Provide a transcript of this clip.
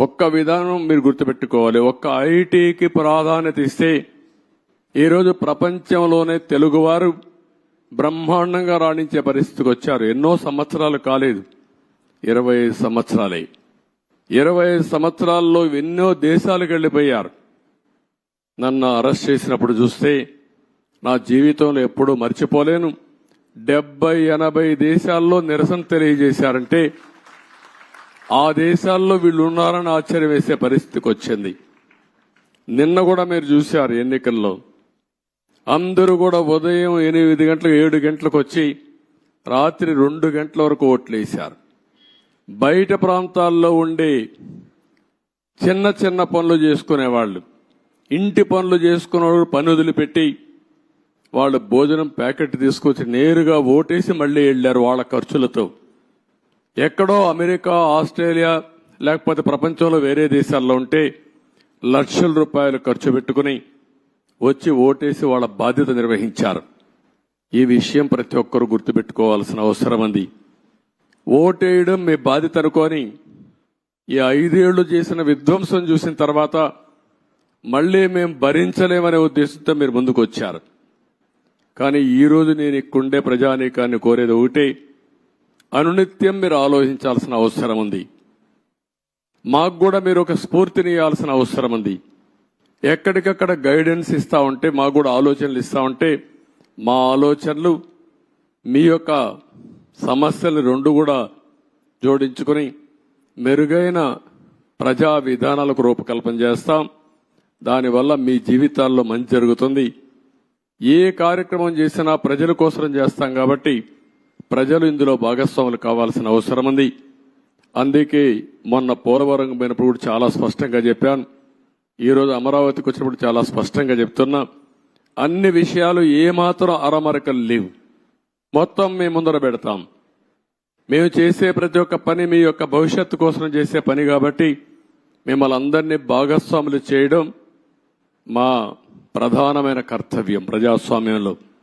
ఒక్క విధానం మీరు గుర్తుపెట్టుకోవాలి. ఒక్క ఐటీకి ప్రాధాన్యత ఇస్తే ఈరోజు ప్రపంచంలోనే తెలుగువారు బ్రహ్మాండంగా రాణించే పరిస్థితికి వచ్చారు. ఎన్నో సంవత్సరాలు కాలేదు. ఇరవై ఐదు సంవత్సరాలే. ఇరవై ఐదు సంవత్సరాల్లో ఎన్నో దేశాలకు వెళ్ళిపోయారు. నన్ను అరెస్ట్ చేసినప్పుడు చూస్తే నా జీవితంలో ఎప్పుడూ మర్చిపోలేను. డెబ్బై ఎనభై దేశాల్లో నిరసన తెలియజేశారంటే ఆ దేశాల్లో వీళ్ళు ఉన్నారని ఆశ్చర్యం వేసే పరిస్థితికి వచ్చింది. నిన్న కూడా మీరు చూశారు ఎన్నికల్లో. అందరూ కూడా ఉదయం ఎనిమిది గంటలకు ఏడు గంటలకు వచ్చి రాత్రి రెండు గంటల వరకు ఓట్లు వేశారు. బయట ప్రాంతాల్లో ఉండే చిన్న చిన్న పనులు చేసుకునేవాళ్ళు. ఇంటి పనులు చేసుకునేవాళ్ళు పని వదిలిపెట్టి వాళ్ళు భోజనం ప్యాకెట్ తీసుకొచ్చి నేరుగా ఓటేసి మళ్ళీ వెళ్ళారు వాళ్ళ ఖర్చులతో. ఎక్కడో అమెరికా ఆస్ట్రేలియా లేకపోతే ప్రపంచంలో వేరే దేశాల్లో ఉంటే లక్షల రూపాయలు ఖర్చు పెట్టుకుని వచ్చి ఓటేసి వాళ్ళ బాధ్యత నిర్వహించారు. ఈ విషయం ప్రతి ఒక్కరూ గుర్తుపెట్టుకోవాల్సిన అవసరం ఉంది. ఓటేయడం మీ బాధ్యత అనుకొని ఈ ఐదేళ్ళు చేసిన విధ్వంసం చూసిన తర్వాత మళ్ళీ మేము భరించలేమనే ఉద్దేశంతో మీరు ముందుకు వచ్చారు కానీ ఈరోజు నేను ఇక్కడుండే ప్రజానీకాన్ని కోరేది ఒకటే అనునిత్యం మీరు ఆలోచించాల్సిన అవసరం ఉంది. మాకు కూడా మీరు ఒక స్ఫూర్తిని ఇవ్వాల్సిన అవసరం ఉంది. ఎక్కడికక్కడ గైడెన్స్ ఇస్తా ఉంటే మాకు కూడా ఆలోచనలు ఇస్తా ఉంటే మా ఆలోచనలు మీ యొక్క సమస్యలు రెండు కూడా జోడించుకొని మెరుగైన ప్రజా విధానాలకు రూపకల్పన చేస్తాం. దానివల్ల మీ జీవితాల్లో మంచి జరుగుతుంది. ఏ కార్యక్రమం చేసినా ప్రజల కోసం చేస్తాం కాబట్టి ప్రజలు ఇందులో భాగస్వాములు కావాల్సిన అవసరం ఉంది. అందుకే మొన్న పోలవరం పోయినప్పుడు కూడా చాలా స్పష్టంగా చెప్పాను. ఈరోజు అమరావతికి వచ్చినప్పుడు చాలా స్పష్టంగా చెప్తున్నా. అన్ని విషయాలు ఏమాత్రం అరమరకలు లేవు. మొత్తం మేము ముందర పెడతాం. మేము చేసే ప్రతి ఒక్క పని మీ యొక్క భవిష్యత్తు కోసం చేసే పని కాబట్టి మిమ్మల్ని అందరినీ భాగస్వాములు చేయడం మా ప్రధానమైన కర్తవ్యం ప్రజాస్వామ్యంలో.